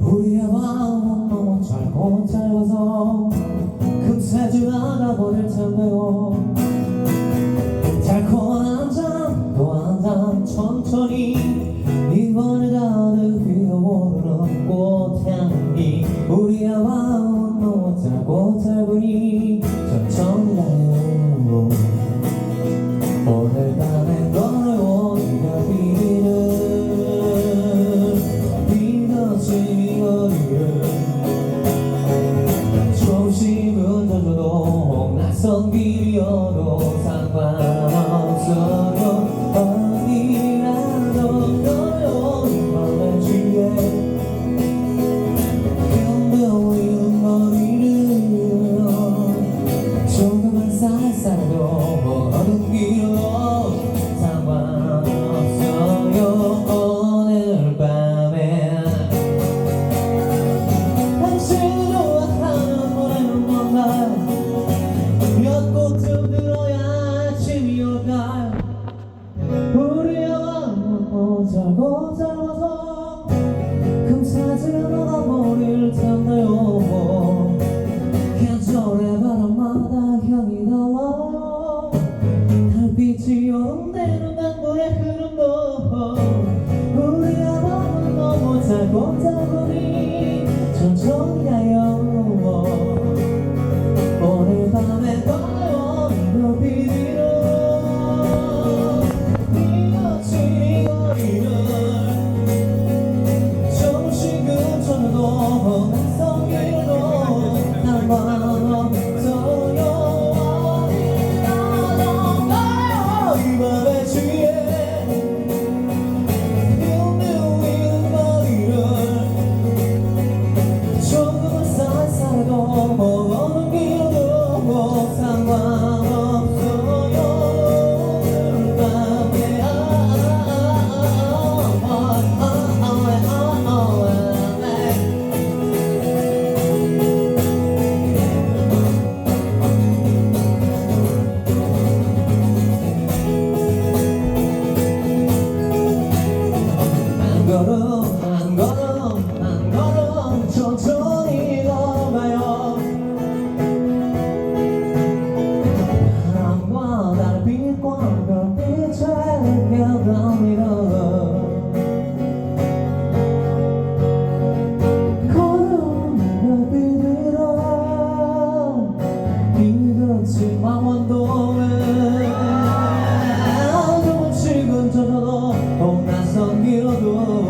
우리의 마음 잘고 짧아서 금세 지나가 버릴 텐데요. 달콤한 잔또한잔 천천히 이번에 가득 피어오르는 향기, 우리의 마음 너무 짧고 어쩌고 저쩌고 금사지가 나가버릴 텐데요? 多。